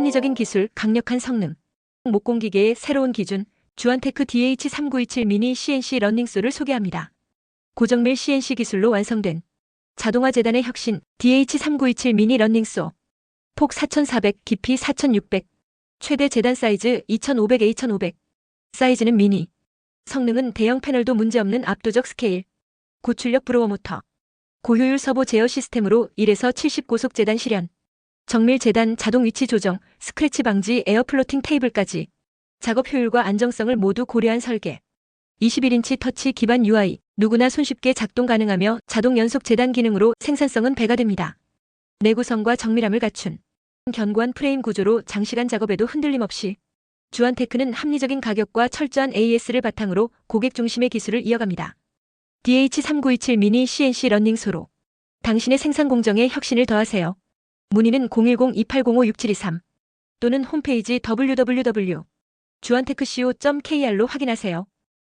합리적인 기술, 강력한 성능. 목공기계의 새로운 기준, 주안테크 DH3927 미니 CNC 러닝소를 소개합니다. 고정밀 CNC 기술로 완성된 자동화 재단의 혁신 DH3927 미니 러닝소. 폭 4400, 깊이 4600. 최대 재단 사이즈 2500에 2500. 사이즈는 미니. 성능은 대형 패널도 문제없는 압도적 스케일. 고출력 브로어 모터. 고효율 서보 제어 시스템으로 1에서 70 고속 재단 실현. 정밀 재단 자동 위치 조정, 스크래치 방지 에어 플로팅 테이블까지. 작업 효율과 안정성을 모두 고려한 설계. 21인치 터치 기반 UI, 누구나 손쉽게 작동 가능하며 자동 연속 재단 기능으로 생산성은 배가 됩니다. 내구성과 정밀함을 갖춘 견고한 프레임 구조로 장시간 작업에도 흔들림 없이 주안테크는 합리적인 가격과 철저한 AS를 바탕으로 고객 중심의 기술을 이어갑니다. DH3927 미니 CNC 러닝소로 당신의 생산 공정에 혁신을 더하세요. 문의는 010-2805-6723 또는 홈페이지 www. 주안테크co.kr로 확인하세요.